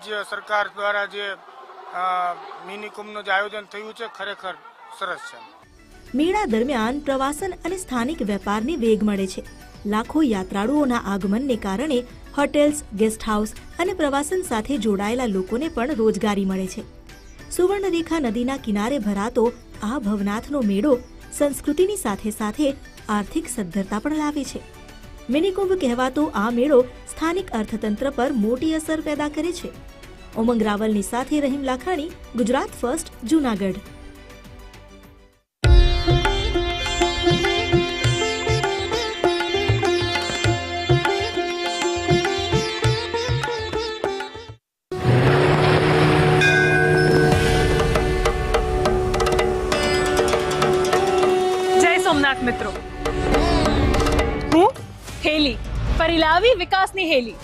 રાજ્ય સરકાર દ્વારા જે મિની કુંભનું જે આયોજન થયું છે, ખરેખર સરસ છે. મેળા દરમિયાન પ્રવાસન અને સ્થાનિક વેપારને વેગ મળે છે. લાખો યાત્રાળુઓના આગમનને કારણે હોટેલ્સ, ગેસ્ટ હાઉસ અને પ્રવાસન સાથે જોડાયેલા લોકોને પણ રોજગારી મળે છે. સુવર્ણરેખા નદીના કિનારે ભરાતો આ ભવનાથનો મેળો સંસ્કૃતિની સાથે સાથે આર્થિક સદ્ધરતા પણ લાવે છે. મિનિકુંભ કહેવાતો આ મેળો સ્થાનિક અર્થતંત્ર પર મોટી અસર પેદા કરે છે. ઉમંગ રાવલની સાથે રહીમ લાખાણી ગુજરાત ફર્સ્ટ જૂનાગઢ. જય સોમનાથ મિત્રો. હું? હેલી. ફરી લાવી વિકાસની હેલી.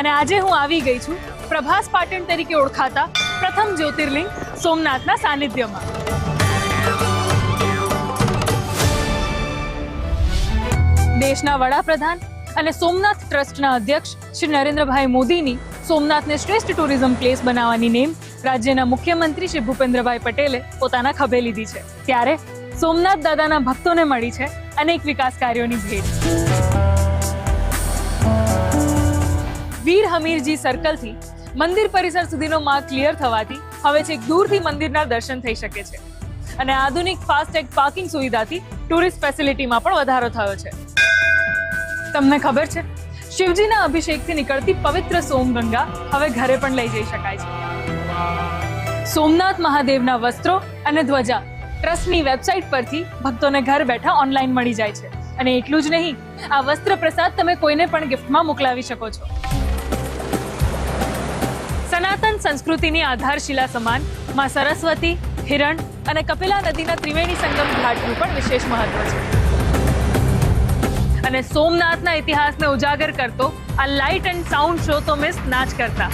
અને આજે હું આવી ગઈ છું પ્રભાસ પાટણ તરીકે ઓળખાતા પ્રથમ જ્યોતિર્લિંગ સોમનાથના સાનિધ્યમાં. દેશના વડાપ્રધાન અને સોમનાથ ટ્રસ્ટના અધ્યક્ષ શ્રી નરેન્દ્રભાઈ મોદીની સોમનાથને શ્રેષ્ઠ ટુરિઝમ પ્લેસ બનાવવાની નેમ રાજ્યના મુખ્યમંત્રી શ્રી ભૂપેન્દ્રભાઈ પટેલે પોતાના ખભે લીધી છે. ત્યારે સોમનાથ દાદાના ભક્તોને મળી છે અનેક વિકાસ કાર્યોની ભેટ. વીર હમીરજી સર્કલથી મંદિર પરિસર સુધીનો માર્ગ ક્લિયર થવાથી હવે છેક દૂરથી મંદિરના દર્શન થઈ શકે છે. અને આધુનિક ફાસ્ટેગ પાર્કિંગ સુવિધાથી ટુરિસ્ટ ફેસિલિટીમાં પણ વધારો થયો છે. તમને ખબર છે, શિવજીના અભિષેકથી નીકળતી પવિત્ર સોમગંગા હવે ઘરે પણ લઈ જઈ શકાય છે. સોમનાથ મહાદેવના વસ્ત્રો અને ધ્વજા ટ્રસ્ટની વેબસાઇટ પરથી ભક્તોને ઘર બેઠા ઓનલાઈન મળી જાય છે. અને એટલું જ નહીં, આ વસ્ત્ર પ્રસાદ તમે કોઈને પણ ગિફ્ટમાં મોકલાવી શકો છો. સનાતન સંસ્કૃતિની આધારશિલા સમાન, માં સરસ્વતી, હિરણ અને કપિલા નદીના ત્રિવેણી સંગમ ઘાટનું પણ વિશેષ મહત્વ છે. અને સોમનાથના ઇતિહાસને ઉજાગર કરતો આ લાઇટ એન્ડ સાઉન્ડ શો તો મિસ ના જ કરતા.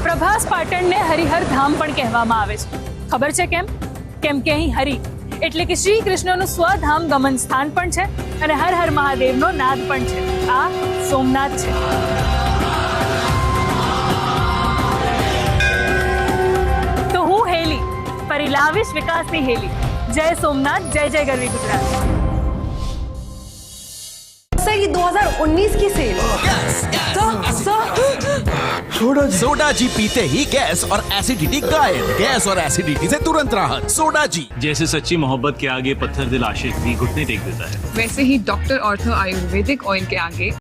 પ્રભાસ પાટણને હરિહર ધામ પણ કહેવામાં આવે છે ખબર છે કેમ કેમ કે અહીં હરિ એટલે કે શ્રી કૃષ્ણનું સ્વધામ ગમન સ્થાન પણ છે અને હર હર મહાદેવનો નાદ પણ છે આ સોમનાથ છે તો હું હેલી ફરી લાવીશ વિકાસની હેલી જય સોમનાથ જય જય ગરવી ગુજરાત सर ये 2019 की cell sir ji. Soda ji पीते ही गैस और एसिडिटी गायब गैस और एसिडिटी से तुरंत राहत। सोडा जी। जैसे सच्ची मोहब्बत के आगे पत्थर दिल आशिक भी घुटने टेक देता है। वैसे ही डॉक्टर ऑर्थो आयुर्वेदिक ऑयल के आगे